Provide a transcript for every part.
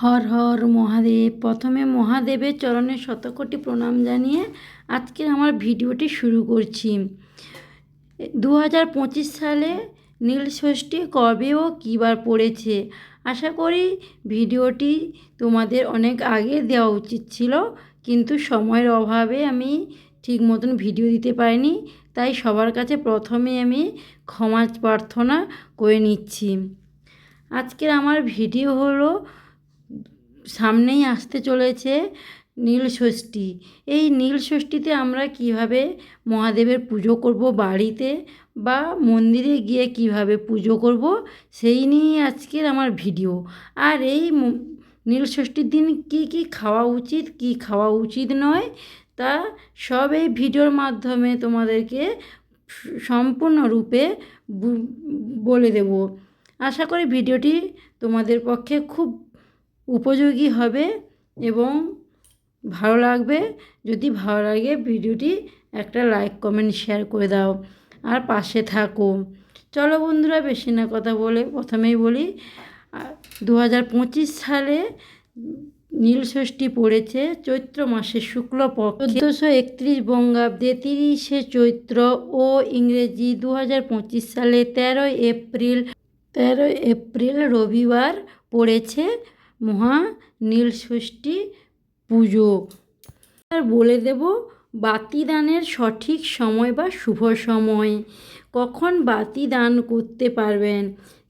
হর হর মহাদেব। প্রথমে মহাদেবের চরণে শতকোটি প্রণাম জানিয়ে আজকে আমার ভিডিওটি শুরু করছি। দু হাজার পঁচিশ সালে নীল ষষ্ঠী কবে ও কীবার পড়েছে? আশা করি ভিডিওটি তোমাদের অনেক আগে দেওয়া উচিত ছিল, কিন্তু সময়ের অভাবে আমি ঠিক মতন ভিডিও দিতে পারিনি, তাই সবার কাছে প্রথমে আমি ক্ষমা প্রার্থনা করে নিচ্ছি। আজকের আমার ভিডিও হলো সামনেই আসতে চলেছে নীল ষষ্ঠী। এই নীল ষষ্ঠীতে আমরা কীভাবে মহাদেবের পুজো করব বাড়িতে বা মন্দিরে গিয়ে কীভাবে পুজো করব, সেই নিয়ে আজকের আমার ভিডিও। আর এই নীল ষষ্ঠীর দিন কি কি খাওয়া উচিত, কি খাওয়া উচিত নয়, তা সব এই ভিডিওর মাধ্যমে তোমাদেরকে সম্পূর্ণরূপে বলে দেব। আশা করি ভিডিওটি তোমাদের পক্ষে খুব উপযোগী হবে এবং ভালো লাগবে। যদি ভালো লাগে ভিডিওটি একটা লাইক, কমেন্ট, শেয়ার করে দাও। আর পাশে থাকো। চলো বন্ধুরা, বেশি না কথা বলে প্রথমেই বলি দু হাজার পঁচিশ সালে নীল ষষ্ঠী পড়েছে, চৈত্র মাসের শুক্লপক্ষ। চোদ্দোশো একত্রিশ বঙ্গাব্দে তিরিশে চৈত্র ও ইংরেজি দু হাজার পঁচিশ সালে তেরোই এপ্রিল তেরোই এপ্রিল রবিবার পড়েছে। মহা নীল ষষ্ঠী পুজো। আর বলে দেব বাতি দানের সঠিক সময় বা শুভ সময়। কখন বাতি দান করতে পারবেন?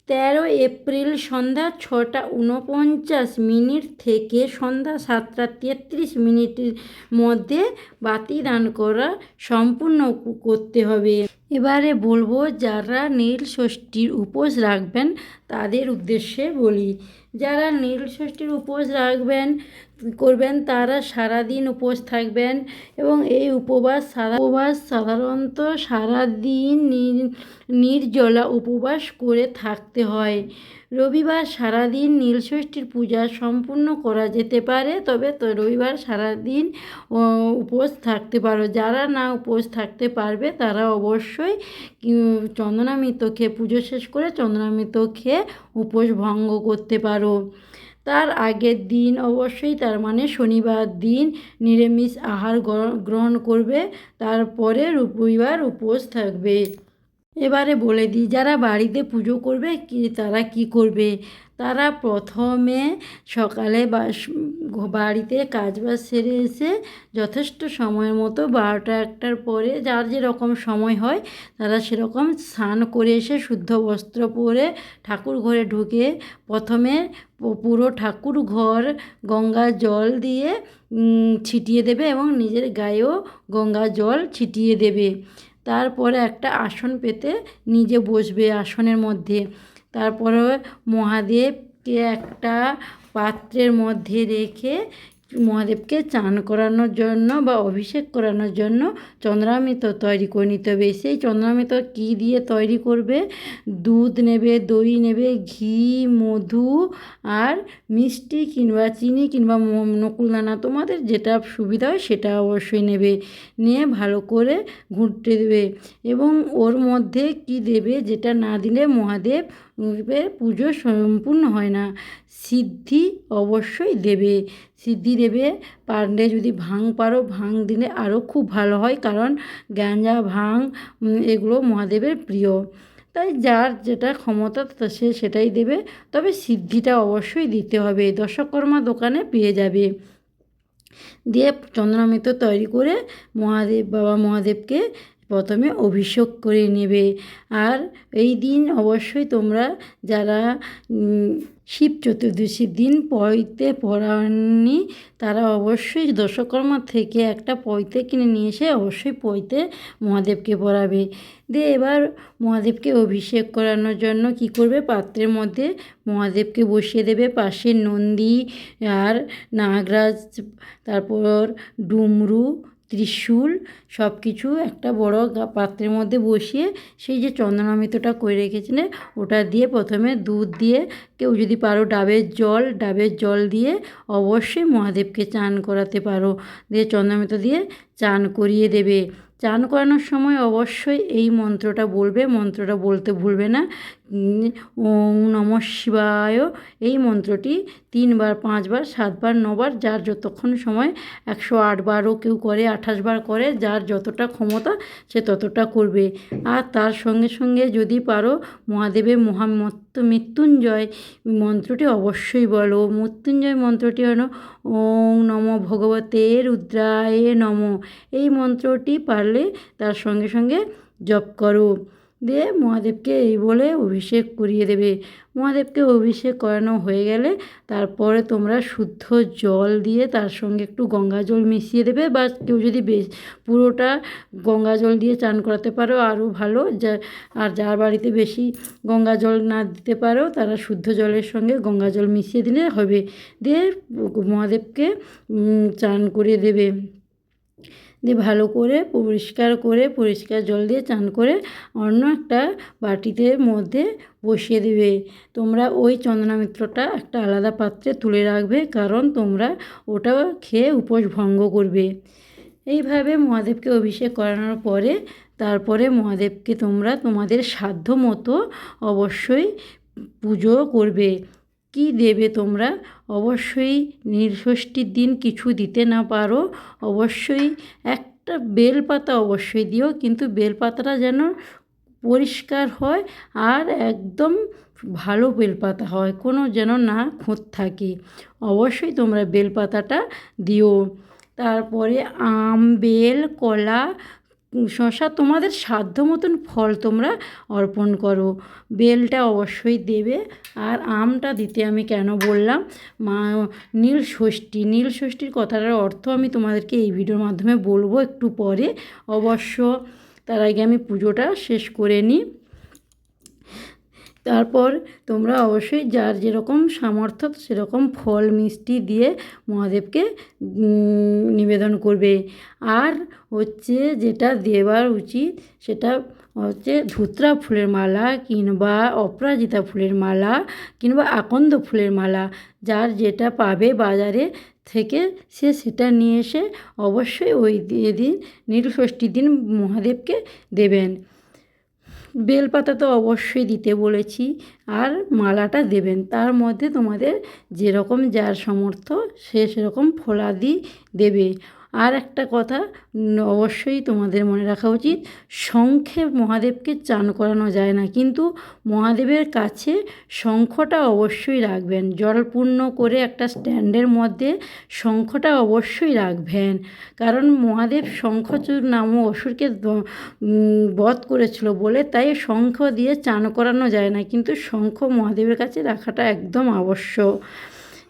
তেরো এপ্রিল সন্ধ্যা ছটা উনপঞ্চাশ মিনিট থেকে সন্ধ্যা সাতটা তেত্রিশ মিনিটের মধ্যে বাতি দান করা সম্পূর্ণ করতে হবে। এবারে বলব, যারা নীল ষষ্ঠীর উপোস রাখবেন, তাদের উদ্দেশ্যে বলি। যারা নীল ষষ্ঠীর উপোস রাখবেন, করবেন, তারা সারাদিন উপোস থাকবেন এবং এই উপবাস সারা উপবাস সাধারণত সারাদিন দিন নির্জলা উপবাস করে থাকতে হয়। রবিবার সারাদিন নীলষষ্ঠীর পূজা সম্পূর্ণ করা যেতে পারে, তবে তো রবিবার সারাদিন উপোস থাকতে পারো। যারা না উপোস থাকতে পারবে, তারা অবশ্যই চন্দনামৃত খেয়ে পুজো শেষ করে চন্দনামৃত খেয়ে উপোস ভঙ্গ করতে পারো। তার আগের দিন অবশ্যই, তার মানে শনিবার দিন নিরামিষ আহার গ্রহ- গ্রহণ করবে, তারপরে রবিবার উপোস থাকবে। এবারে বলে দিই, যারা বাড়িতে পুজো করবে, কি তারা কি করবে? তারা প্রথমে সকালে বাড়িতে কাজবাজ সেরে এসে যথেষ্ট সময়ের মতো বারোটা একটার পরে যার যেরকম সময় হয়, তারা সেরকম স্নান করে এসে শুদ্ধ বস্ত্র পরে ঠাকুর ঘরে ঢুকে প্রথমে পুরো ঠাকুর ঘর গঙ্গা জল দিয়ে ছিটিয়ে দেবে এবং নিজের গায়েও গঙ্গা জল ছিটিয়ে দেবে। তারপরে একটা আসন পেতে নিজে বসবে আসনের মধ্যে। তারপরে মহাদেবকে একটা পাত্রের মধ্যে রেখে মহাদেবকে চান করানোর জন্য বা অভিষেক করানোর জন্য চন্দ্রামৃত তৈরি করে নিতে হবে। সেই চন্দ্রামৃত কী দিয়ে তৈরি করবে? দুধ নেবে, দই নেবে, ঘি, মধু আর মিষ্টি কিংবা চিনি কিংবা নকুলদানা। তোমাদের যেটা সুবিধা হয় সেটা অবশ্যই নেবে। নিয়ে ভালো করে ঘুঁটে দেবে। এবং ওর মধ্যে কি দেবে যেটা না দিলে মহাদেব পুজো সম্পূর্ণ হয় না। সিদ্ধি অবশ্যই দেবে। সিদ্ধি দেবে পারলে যদি ভাং পারো ভাং দিলে আরও খুব ভালো হয়, কারণ গ্যাঞ্জা ভাং এগুলো মহাদেবের প্রিয়। তাই যার যেটা ক্ষমতা সে সেটাই দেবে। তবে সিদ্ধিটা অবশ্যই দিতে হবে। দশকর্মা দোকানে পেয়ে যাবে। দিয়ে চন্দ্রামৃত তৈরি করে মহাদেব, বাবা মহাদেবকে প্রথমে অভিষেক করে নেবে। আর এই দিন অবশ্যই তোমরা যারা শিব চতুর্দশীর দিন পয়তে পড়াননি তারা অবশ্যই দশকর্মা থেকে একটা পয়তে কিনে নিয়ে এসে অবশ্যই পয়তে মহাদেবকে পড়াবে দিয়ে এবার মহাদেবকে অভিষেক করানোর জন্য কি করবে? পাত্রের মধ্যে মহাদেবকে বসিয়ে দেবে। পাশে নন্দী, আর নাগরাজ, তারপর ডুমরু ত্রিশূল সব কিছু একটা বড় পাত্রের মধ্যে বসিয়ে সেই যে চন্দনামৃতটা করে রেখেছিলে, ওটা দিয়ে প্রথমে দুধ দিয়ে, কেউ যদি পারো ডাবের জল ডাবের জল দিয়ে অবশ্যই মহাদেবকে চান করাতে পারো। দিয়ে চন্দনামৃত দিয়ে চান করিয়ে দেবে। চান করানোর সময় অবশ্যই এই মন্ত্রটা বলবে, মন্ত্রটা বলতে ভুলবে না। ওং নম শিবায়। এই মন্ত্রটি তিনবার, পাঁচবার, সাতবার, নবার, যার যতক্ষণ সময় একশো আটবারও কেউ করে আঠাশ বার করে, যার যতটা ক্ষমতা সে ততটা করবে। আর তার সঙ্গে সঙ্গে যদি পারো মহাদেবের মহামত্ত মৃত্যুঞ্জয় মন্ত্রটি অবশ্যই বলো। মৃত্যুঞ্জয় মন্ত্রটি হলো ওং নম ভগবতে রুদ্রায় নম। এই মন্ত্রটি পারলে তার সঙ্গে সঙ্গে জপ করো। দিয়ে মহাদেবকে এই বলে অভিষেক করিয়ে দেবে। মহাদেবকে অভিষেক করানো হয়ে গেলে তারপরে তোমরা শুদ্ধ জল দিয়ে তার সঙ্গে একটু গঙ্গা জল মিশিয়ে দেবে। বা কেউ যদি বেশ পুরোটা গঙ্গা জল দিয়ে চান করাতে পারো, আরও ভালো। যা, আর যার বাড়িতে বেশি গঙ্গা জল না দিতে পারো, তারা শুদ্ধ জলের সঙ্গে গঙ্গা জল মিশিয়ে দিলে হবে। দিয়ে মহাদেবকে চান করিয়ে দেবে। দিয়ে ভালো করে পরিষ্কার করে, পরিষ্কার জল দিয়ে চান করে অন্য একটা বাটিতে মধ্যে বসিয়ে দেবে। তোমরা ওই চন্দনামিত্রটা একটা আলাদা পাত্রে তুলে রাখবে কারণ তোমরা ওটা খেয়ে উপোস ভঙ্গ করবে। এইভাবে মহাদেবকে অভিষেক করানোর পরে তারপরে মহাদেবকে তোমরা তোমাদের সাধ্য মতো অবশ্যই পুজো করবে। কি দেবে তোমরা? অবশ্যই নীলষষ্ঠীর দিন কিছু দিতে না পারো। অবশ্যই একটা বেলপাতা অবশ্যই দিও, কিন্তু বেলপাতাটা যেন পরিষ্কার হয় আর একদম ভালো বেলপাতা হয়, কোনো যেন না খুঁত থাকে। অবশ্যই তোমরা বেলপাতাটা দিও। তারপরে আম, বেল, কলা শশা তোমাদের সাধ্য মতন ফল তোমরা অর্পণ করো। বেলটা অবশ্যই দেবে। আর আমটা দিতে আমি কেন বললাম? মা, নীল ষষ্ঠী। নীল ষষ্ঠীর কথাটার অর্থ আমি তোমাদেরকে এই ভিডিওর মাধ্যমে বলব একটু পরে। অবশ্য তার আগে আমি পুজোটা শেষ করে নিই। তারপর তোমরা অবশ্যই যার যেরকম সামর্থ্য সেরকম ফল, মিষ্টি দিয়ে মহাদেবকে নিবেদন করবে। আর হচ্ছে যেটা দেওয়ার উচিত সেটা হচ্ছে ধুত্রা ফুলের মালা কিংবা অপরাজিতা ফুলের মালা কিংবা আকন্দ ফুলের মালা। যার যেটা পাবে বাজারে থেকে সে সেটা নিয়ে এসে অবশ্যই ওই দিন নীলষষ্ঠীর দিন মহাদেবকে দেবেন। বেলপাতা তো অবশ্যই দিতে বলেছি, আর মালাটা দেবেন। তার মধ্যে তোমাদের যেরকম যার সমর্থ সে সেরকম ফলাদি দেবে। আর একটা কথা অবশ্যই তোমাদের মনে রাখা উচিত, শঙ্খে মহাদেবকে চান করানো যায় না। কিন্তু মহাদেবের কাছে শঙ্খটা অবশ্যই রাখবেন। জল পূর্ণ করে একটা স্ট্যান্ডের মধ্যে শঙ্খটা অবশ্যই রাখবেন। কারণ মহাদেব শঙ্খচূড় নামক অসুরকে বধ করেছিল বলে তাই শঙ্খ দিয়ে চান করানো যায় না। কিন্তু শঙ্খ মহাদেবের কাছে রাখাটা একদম আবশ্যক।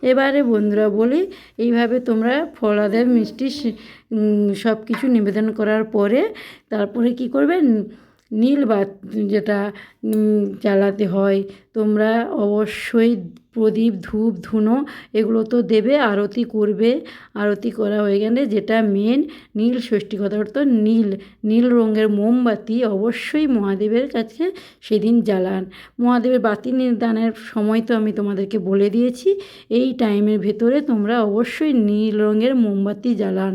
এবারে বন্ধুরা বলি, এইভাবে তোমরা ফলাদের মিষ্টি সব কিছু নিবেদন করার পরে তারপরে কি করবে? নীল বাত, যেটা জ্বালাতে হয় তোমরা অবশ্যই প্রদীপ, ধূপ, ধুনো, এগুলো তো দেবে, আরতি করবে। আরতি করা হয়ে গেলে যেটা মেন নীল ষষ্ঠী কথা অর্থ নীল নীল রঙের মোমবাতি অবশ্যই মহাদেবের কাছে সেদিন জ্বালান। মহাদেবের বাতি নির্দানের সময় তো আমি তোমাদেরকে বলে দিয়েছি, এই টাইমের ভেতরে তোমরা অবশ্যই নীল রঙের মোমবাতি জ্বালান।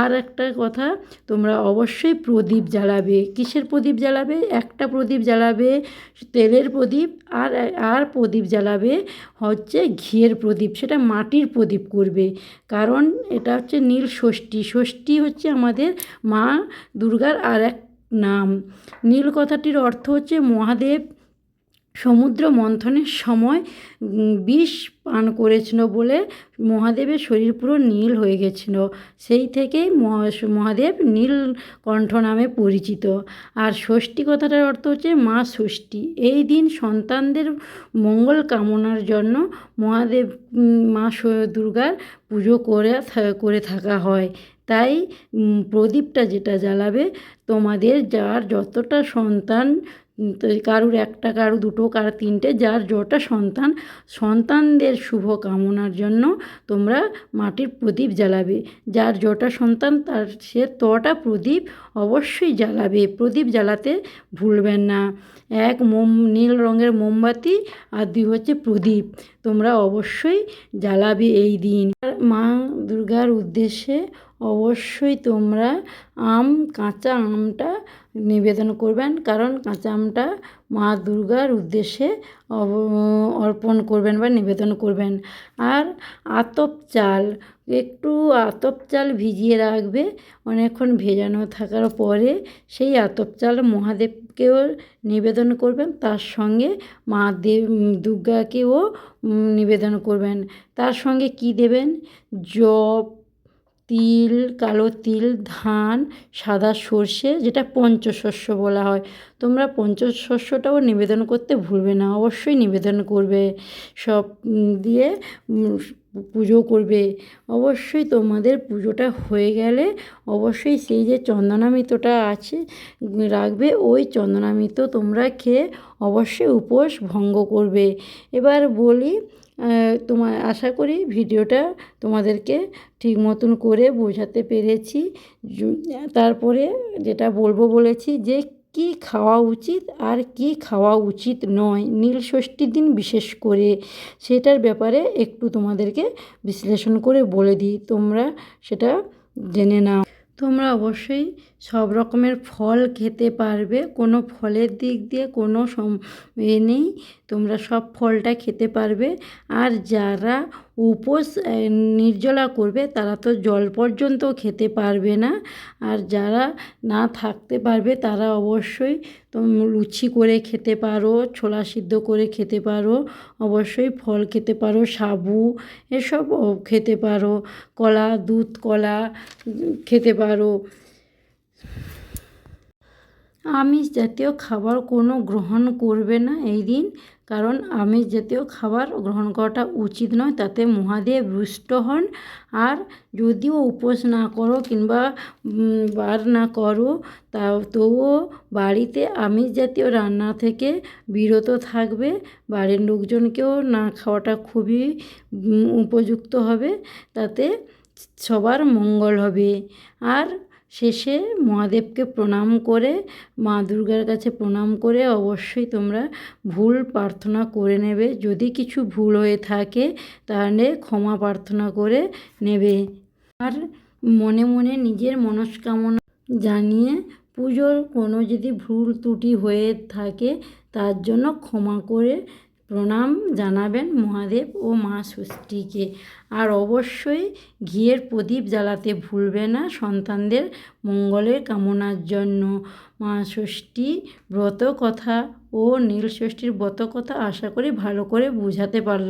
আর একটা কথা, তোমরা অবশ্যই প্রদীপ জ্বালাবে। কিসের প্রদীপ জ্বালাবে? একটা প্রদীপ জ্বালাবে, তেলের প্রদীপ আর আর আর প্রদীপ জ্বালাবে হচ্ছে ঘিয়ের প্রদীপ, সেটা মাটির প্রদীপ করবে। কারণ এটা হচ্ছে নীল ষষ্ঠী ষষ্ঠী হচ্ছে আমাদের মা দুর্গার আর এক নাম। নীল কথাটির অর্থ হচ্ছে মহাদেব সমুদ্র মন্থনের সময় বিষ পান করেছিল বলে মহাদেবের শরীর পুরো নীল হয়ে গেছিল। সেই থেকেই মহা- মহাদেব নীলকণ্ঠ নামে পরিচিত। আর ষষ্ঠী কথাটার অর্থ হচ্ছে মা ষষ্ঠী। এই দিন সন্তানদের মঙ্গল কামনার জন্য মহাদেব মা দুর্গার পুজো করে করে থাকা হয়। তাই প্রদীপটা যেটা জ্বালাবে তোমাদের, যার যতটা সন্তান তো কারুর একটা, কারু দুটো, কারও তিনটে, যার যটা সন্তান, সন্তানদের শুভ কামনার জন্য তোমরা মাটির প্রদীপ জ্বালাবে। যার যটা সন্তান, তার সে তটা প্রদীপ অবশ্যই জ্বালাবে। প্রদীপ জ্বালাতে ভুলবেন না। এক মোম, নীল রঙের মোমবাতি আর দুই হচ্ছে প্রদীপ। তোমরা অবশ্যই জ্বালাবে এই দিন। মা দুর্গার উদ্দেশ্যে অবশ্যই তোমরা আম, কাঁচা আমটা নিবেদন করবেন। কারণ কাঁচা আমটা মা দুর্গার উদ্দেশ্যে অর্পণ করবেন বা নিবেদন করবেন। আর আতপ চাল, একটু আতপ চাল ভিজিয়ে রাখবে। অনেকক্ষণ ভেজানো থাকার পরে সেই আতপ চাল মহাদেবকেও নিবেদন করবেন। তার সঙ্গে মা দেব, দুর্গাকেও নিবেদন করবেন। তার সঙ্গে কি দেবেন? জব তিল, কালো তিল, ধান, সাদা সর্ষে, যেটা পঞ্চশস্য বলা হয়। তোমরা পঞ্চশস্যটাও নিবেদন করতে ভুলবে না, অবশ্যই নিবেদন করবে। সব দিয়ে পুজো করবে। অবশ্যই তোমাদের পুজোটা হয়ে গেলে অবশ্যই সেই যে চন্দনামৃতটা আছে, রাখবে, ওই চন্দনামৃত তোমরা খেয়ে অবশ্যই উপোস ভঙ্গ করবে। এবার বলি তোমার আশা করি ভিডিওটা তোমাদেরকে ঠিক মতন করে বোঝাতে পেরেছি। তারপরে যেটা বলব বলেছি যে কি খাওয়া উচিত আর কি খাওয়া উচিত নয়, নীল ষষ্ঠীর দিন বিশেষ করে। সেটার ব্যাপারে একটু তোমাদেরকে বিশ্লেষণ করে বলে দিই। তোমরা সেটা জেনে নাও। তোমরা অবশ্যই সব রকমের ফল খেতে পারবে। কোনো ফলের দিক দিয়ে কোনো এ নেই। তোমরা সব ফলটা খেতে পারবে। আর যারা উপোস নির্জলা করবে, তারা তো জল পর্যন্ত খেতে পারবে না। আর যারা না থাকতে পারবে, তারা অবশ্যই লুচি করে খেতে পারো, ছোলা সিদ্ধ করে খেতে পারো, অবশ্যই ফল খেতে পারো, সাবু, এসব খেতে পারো, কলা, দুধ, কলা খেতে পারো। আমিষ জাতীয় খাবার কোনো গ্রহণ করবে না এই দিন, কারণ আমিষ জাতীয় খাবার গ্রহণ করাটা উচিত নয়, তাতে মহাদেব রুষ্ট হন। আর যদিও উপোস না করো কিংবা বার না করো, তা তবুও বাড়িতে আমিষ জাতীয় রান্না থেকে বিরত থাকবে। বাড়ির লোকজনকেও না খাওয়াটা খুবই উপযুক্ত হবে, তাতে সবার মঙ্গল হবে। আর শেষে মহাদেবকে প্রণাম করে, মা দুর্গার কাছে প্রণাম করে অবশ্যই তোমরা ভুল প্রার্থনা করে নেবে। যদি কিছু ভুল হয়ে থাকে তাহলে ক্ষমা প্রার্থনা করে নেবে। আর মনে মনে নিজের মনস্কামনা জানিয়ে পুজোর কোনো যদি ভুল ত্রুটি হয়ে থাকে তার জন্য ক্ষমা করে প্রণাম জানাবেন মহাদেব ও মা ষষ্ঠীকে আর অবশ্যই ঘিয়ের প্রদীপ জ্বালাতে ভুলবে না সন্তানদের মঙ্গলের কামনার জন্য। মা ষষ্ঠী ব্রত কথা ও নীল ষষ্ঠীর ব্রত কথা আশা করি ভালো করে বুঝাতে পারলাম